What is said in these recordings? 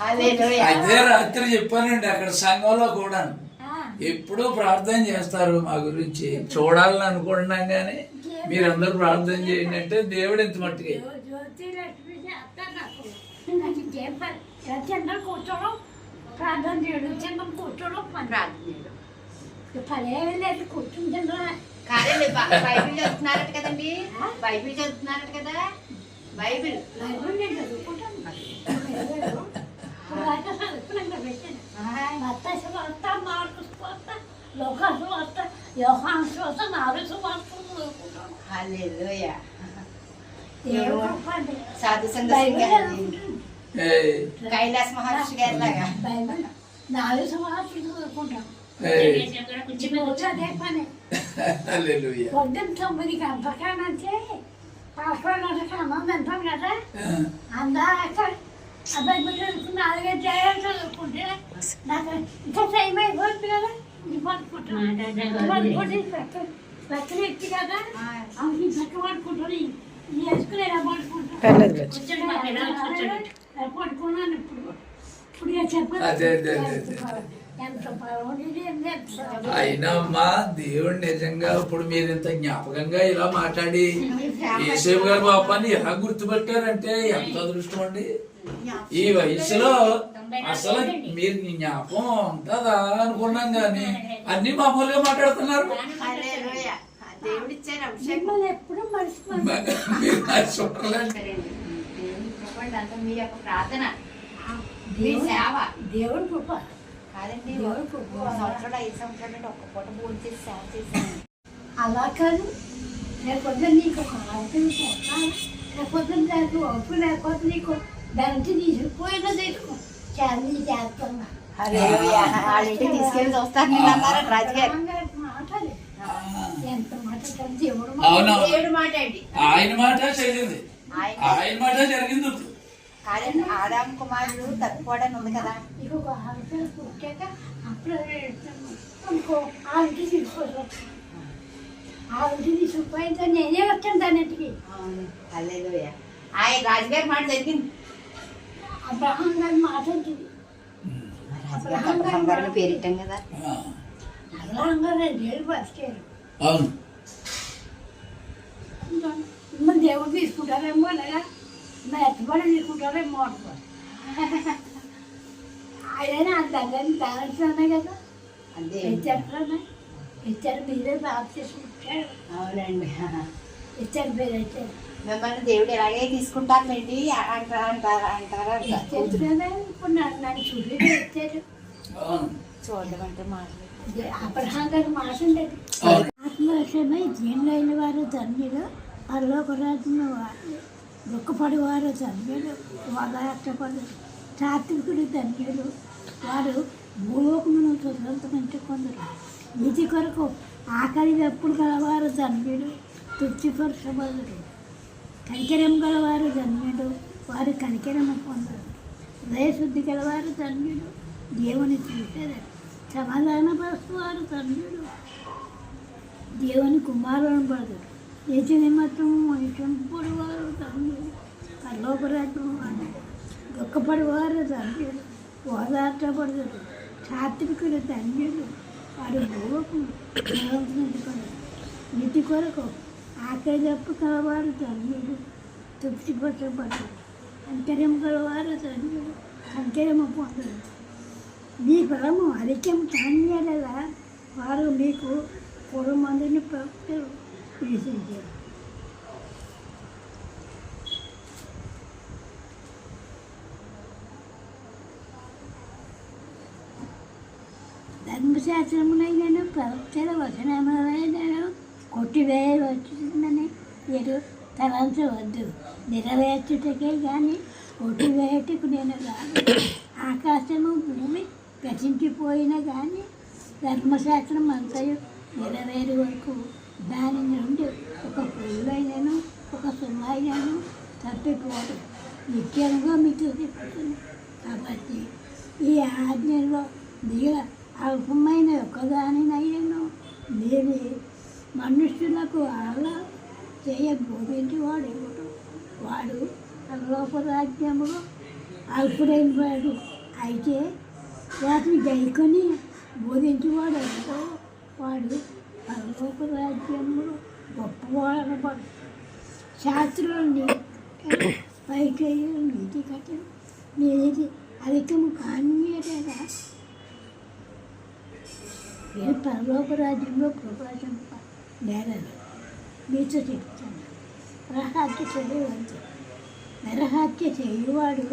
హల్లెలూయా. అదే రాత్రి చెప్పానండి అక్కడ సంఘంలో కూడా. ఎప్పుడూ ప్రార్థన చేస్తారు మా గురించి. చూడాలని అనుకుంటున్నాం కానీ మీరందరూ ప్రార్థన చేయండి అంటే దేవుడు ఎంత మట్టుకే కూర్చోడం ప్రార్థన చేయడం కూర్చోడం ప్రార్థన చేయడం. పదేమి లేదు కూర్చుంటున్నా కాదండి బ- బైబిల్ చదువుతున్నారట కదండి బైబిల్ చదువుతున్నారట కదా బైబిల్ బైబిల్ నేను చదువుకుంటాను చదువుకున్నాను పెట్టాను మత్తాయి సువార్త, మార్కు సువార్త, లూకా సువార్త, యోహాను సువార్త, నాలుగు సువార్తలు చదువుకుంటాను. హల్లెలూయా. దేవుడు కృప అండి. సాధు సంఘ బైబిల్ సింగారి చదువుకుంటాను. ఏయ్, కైలాస్ మహర్షి గారి లాగా బైబిల్ నాలుగు సువార్తలు చదువుకుంటాను. హల్లెలూయా. పొద్దున్న తొమ్మిది గంటలకానంటే పాస్పోర్ట్ అన్నం తింటాం కదా ఆ, అందాక బైబిల్ చదువుకుని నాలుగైదు జయాలు చదువుకుంటే నాకు ఇంకా టైం అయిపోతుంది కదా ఇది పడుకుంటాను పడుకుంటే పక్కన ఎత్తి కదా అవి పక్క పడుకుంటాను ఇది వేసుకుని ఎలా పడుకుంటాను పడుకున్నాను ఇప్పుడు ఇప్పుడు ఇక చెప్పండి అదే, అదే, అదే, అదే. ఎంత బాగుండేది ఎంత అయినా అమ్మా దేవుడు నిజంగా ఇప్పుడు మీరు ఇంత జ్ఞాపకంగా ఇలా మాట్లాడి ఏసేపు గారు పాపాన్ని ఎలా గుర్తుపెట్టారంటే ఎంత అదృష్టం అండి? ఈ వయసులో అసలు మీరు జ్ఞాపకం ఉంటుందా అనుకున్నాం కానీ అన్ని మామూలుగా మాట్లాడుతున్నారు. హల్లెలూయా. దేవుడు కృప. కాదండి. సంవత్సరాలు ఐదు సంవత్సరాలు అంటే ఒక్క పూట భోజనం చేసి సేవ చేశాను అలా కాదు. లేకపోతే నీకు ఒక ఆరోగ్యం లేకపోతే దానికి ఒప్పు లేకపోతే నీకు దానికి తీసుకుపోయినా తీసుకో చాలా చేస్తున్నా హల్లెలూయా. వాళ్ళ ఇంటికి తీసుకెళ్ళి చూస్తాను నేను అన్నారు రాజుగారు? మాటలు. ఎంత మాట దేవుడు మాట అండి ఆయన మాట జరిగింది. ఆయన ఆయన మాట జరిగింది ఇప్పుడు. కాదండి ఆదాం కుమారుడు తప్పిపోవడం ఉంది కదా. ఆవిడకి తీసుకోవచ్చు ఆవిడకి తీసుకుపోయిందా నేనే వచ్చాను దానికి అవును హల్లెలూయా. ఆయన రాజుగారి మాట జరిగింది. అబ్రహం గారి మాట రాజుగారికి అబ్రహాం గారిని పేరిట్టాం కదా. అబ్రహం గారు రెండేళ్ళు బతికారు. అవును. మరి దేవుడు తీసుకుంటారేమో అలాగా మరి ఎత్తబడి తీసుకుంటారేమో అనుకో ఆయన ఆ దగ్గర దానిలోనే కదా అంతే ఇచ్చారులోనే ఇచ్చారు మీరే బాగా తీసుకుంటారు అవునండి ఇచ్చారు పేరు ఇచ్చారు మిమ్మల్ని దేవుడు ఎలాగే తీసుకుంటారులేండి అంటారా అంటారా అంటారా ఇచ్చారు ఇప్పుడు నన్ను చూసి ఇచ్చారు చూడడం అంటే మాటలు అదే అబ్రహాం గారి మాట ఉండేది అవును ఆత్మరక్షణ జీనులు అయిన వారు ధన్యులు పరలోక దుఃఖపడి వారు దుఃఖపడేవారు ధన్యులు వాదాష్టపడు సాత్వికుడు ధన్యులు వారు భూలోకమును కొందరు. నీతి కొరకు ఆకలి ఎప్పుడు గలవారు ధన్యుడు తృప్తిపరచబడరు కనికరం గలవారు ధన్యుడు వారు కనికరము పొందరు. హృదయశుద్ధి గలవారు ధన్యుడు దేవుని చూసేదారు సమాధానపరుస్తువారు ధన్యుడు దేవుని కుమారులను పడతారు. నిజ నిమిత్తం చంపుడు వారు తండ్రులు పరలోకరాజ్యం వారు దుఃఖపడివారు తండ్రులు ఓదార్చబడతారు సాత్వికుడు ధన్యులు వారు భూకు నిరంతరించుకున్నారు నీతి కొరకు ఆకలి తప్పు కలవారు ధన్యులు తృప్తిపరచబడతారు అంతర్యం కలవారు ధన్యులు అంతర్యము పొందరు మీ ఫలము అధికం కానియడలా వారు మీకు పొడు మందిని ప్రవక్తలు పిలిచించారు ధర్మశాస్త్రములైనను ప్రవక్తల వచనములైనను కొట్టివేయవచ్చుందని మీరు తలంచవద్దు నెరవేర్చుటకే కానీ కొట్టివేయటకు నేను కాదు ఆకాశము భూమి గతించిపోయినా కానీ ధర్మశాస్త్రం అంతయు నెరవేరు వరకు దాని నుండి ఒక పుల్లైనను ఒక సుమ్మైనను తప్పిపోదు. నిత్యంగా మీకు కాబట్టి ఈ ఆజ్ఞలో దిగ అల్పమైన ఒకదానినైనను నేనే మనుషులకు అలా చేయ బోధించి వాడు ఎవడు వాడు లోప రాజ్యములో అల్పుడైన వాడు అయితే వాటిని గైకొని బోధించేవాడు ఎవడో వాడు పరలోక రాజ్యములో గొప్పవాడు వాడు శాస్త్రులని పైకి నీతి కట్టడం నీది అధికము కానీయటేగా నేను పరలోక రాజ్యంలో ప్రపంచం నేరదు మీతో చెప్తాను నరహత్య చేయవద్దు నరహత్య చేయువాడు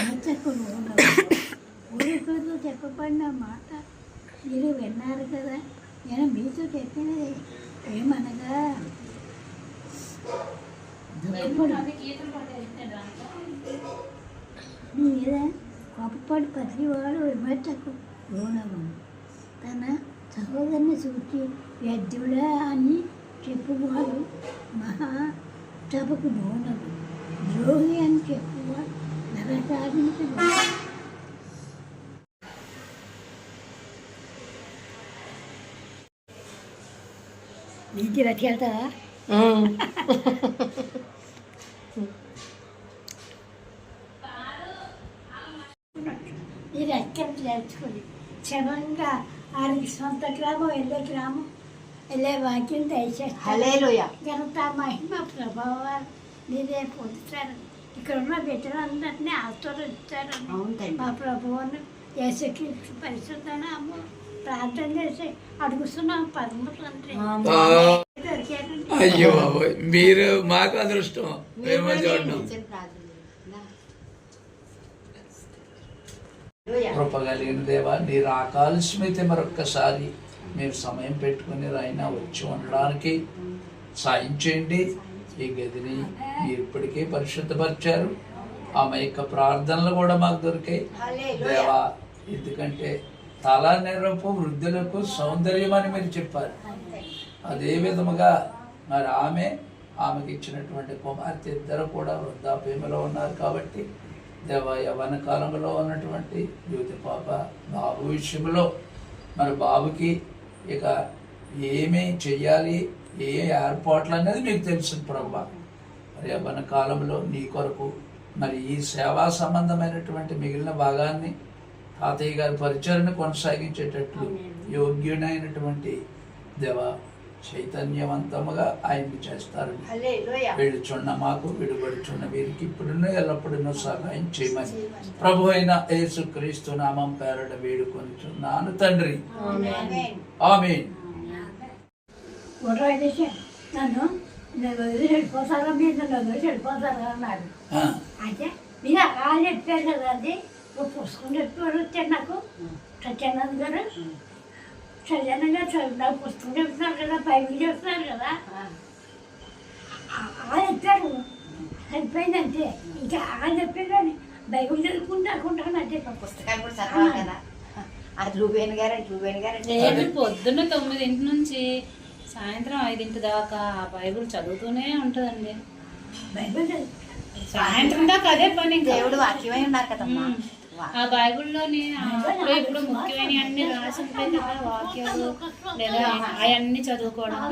హత్యకుడు ఊరికతో చెప్పబడిన మాట మీరు విన్నారు కదా. నేను మీతో చెప్పినది ఏమనగా? మీద కోపపడి ప్రతివాడు విమర్శకు లోనవును. తన సహోదరుని చూచి వ్యర్థుడా అని చెప్పువాడు మహా సభకు లోనవు ద్రోహి అని చెప్పువాడు నరసాధించు నీతి రచయితావా ఇది ఎక్కడ నేర్చుకుని క్షమంగా ఆడికి సొంత గ్రామం వెళ్ళే గ్రామం. వెళ్ళే వాక్యం దయచేస్తాను హలేలుయ ఘనత మహిమ ప్రభావాలు మీరే పొందుతారు ఇక్కడ ఉన్న బిడ్డలందరినీ తండ్రి మా ప్రభువును యేసుకి పరిశుద్ధనాము ప్రార్థన చేసి అడుగుతున్నాం పరమ తండ్రి. అయ్యో మీరు మాకు అదృష్టం. మేము చూడడం చేయండి, చిన్న ప్రార్థన చేయండి. హల్లెలూయా. కృప కలిగిన దేవా నీ రాకాల్సిమైతే మరొక్కసారి మీరు సమయం పెట్టుకుని అయినా వచ్చి ఉండడానికి సాయం చేయండి ఈ గదిని మీరు ఇప్పటికే పరిశుద్ధపరిచారు ఆమె యొక్క ప్రార్థనలు కూడా మాకు దొరికాయి. దేవా ఎందుకంటే తల నెరపు వృద్ధులకు సౌందర్యం అని మీరు చెప్పారు అదే విధముగా మరి ఆమె ఆమెకి ఇచ్చినటువంటి కుమార్తె ఇద్దరు కూడా వృద్ధాప్యములో ఉన్నారు కాబట్టి దేవ యవన కాలంలో ఉన్నటువంటి యువతి పాప బాబు విషయంలో మరి బాబుకి ఇక ఏమి చెయ్యాలి ఏ ఏర్పాట్లు అనేది మీకు తెలుసు ప్రభా. మరి యవన కాలంలో నీ కొరకు మరి ఈ సేవా సంబంధమైనటువంటి మిగిలిన భాగాన్ని తాతయ్య గారి పరిచయను కొనసాగించేటట్లు యోగ్యుడైనటువంటి దేవ చైతన్యవంతముగా ఆయన్ని చేస్తారు హల్లెలూయా. వీడుచున్న మాకు విడుబడుచున్న వీరికి ఇప్పుడున్న ఎల్లప్పుడూ సహాయం చేయమని. ప్రభు అయిన యేసు క్రీస్తు నామం పేరట వేడుకొనిచున్నాను తండ్రి. ఆమేన్. ఆమేన్. ఫోటో అయితే నన్ను నేను వదిలి వెళ్ళిపోతారా? మీరు నన్ను వదిలి వెళ్ళిపోతారా? అన్నాడు. ఆ, అయితే మీరు అలా చెప్పారు కదా అది ఒక పుస్తకం చెప్పారు వచ్చారు నాకు. సత్యానంద్ గారు గారు చదువు- పుస్తకం చెప్తున్నారు కదా బైబిల్ చెప్తున్నారు కదా ఆ- అలా చెప్పారు అంతే ఇంకా అలా చెప్పారు కానీ బైబిల్ చదువుకుంటూ అనుకుంటాను అంతే పుస్తకాలు కూడా చదవాలి కదా అది రూబేన్ గారు రూబేన్ గారు లేదు పొద్దున్న తొమ్మిదింటి నుంచి సాయంత్రం ఐదింటి దాకా ఆ బైబిల్ చదువుతూనే ఉంటుందండి బైబిల్ చదువు సాయంత్రం దాకా అదే పని. దేవుడు వాక్యమై ఉన్నారు కదమ్మా. ఆ బైబిల్లోని అప్పుడు ఇప్పుడు ముఖ్యమైన అన్ని రాసి ఉంటాయి కదా వాక్యాలు లేదా అవన్నీ చదువుకోవడం.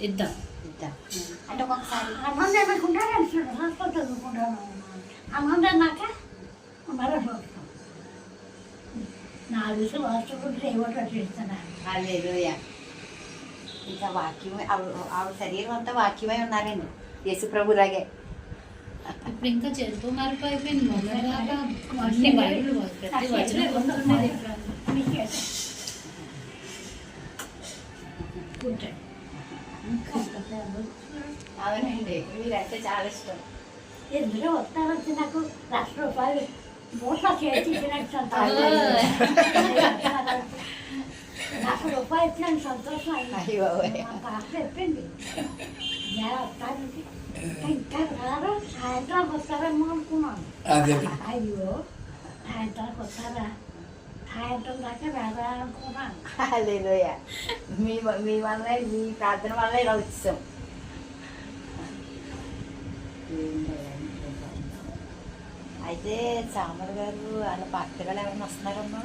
ఇద్దాం. ఇద్దాం. అంటే ఒక్కొక్కసారి. ఆనందం ఏమనుకుంటారు అంటున్నాడు హాస్పిటల్ చదువుకుంటాను ఆనందం నాక? మరో నాలుగు సువార్తలు రేవట చేస్తున్నాను హల్లెలూయా ఇంకా వాక్యం ఆవిడ ఆవిడ శరీరం అంతా వాక్యమై ఉన్నారండి యేసు ప్రభులాగే ఇప్పుడు ఇంకా చెరుపు మరపు అయిపోయింది మొదలుదాకా అన్ని బైబిల్ ప్రతి వచనం గుర్తుండేది ఇప్పుడు. అవునండి మీరంటే చాలా ఇష్టం ఎందులో వస్తారు వచ్చి నాకు లక్ష రూపాయలు మూట చేసి ఇచ్చినట్టు సంతోషం ఇచ్చిన సంతోషం అయ్యో బాబోయ్. మా పాప చెప్పింది "నేను వస్తానంటే ఇంకా రారా సాయంత్రం వస్తారేమో అనుకున్నాను అయ్యో సాయంత్రానికి వస్తారా సాయంత్రం దాకా రారా అనుకున్నాను మీ మీ వల్ల మీ ప్రార్థన వల్ల ఇలా వచ్చాం అయితే సామర్ గారు వాళ్ళ భర్త గారు ఎవరైనా వస్తున్నారమ్మా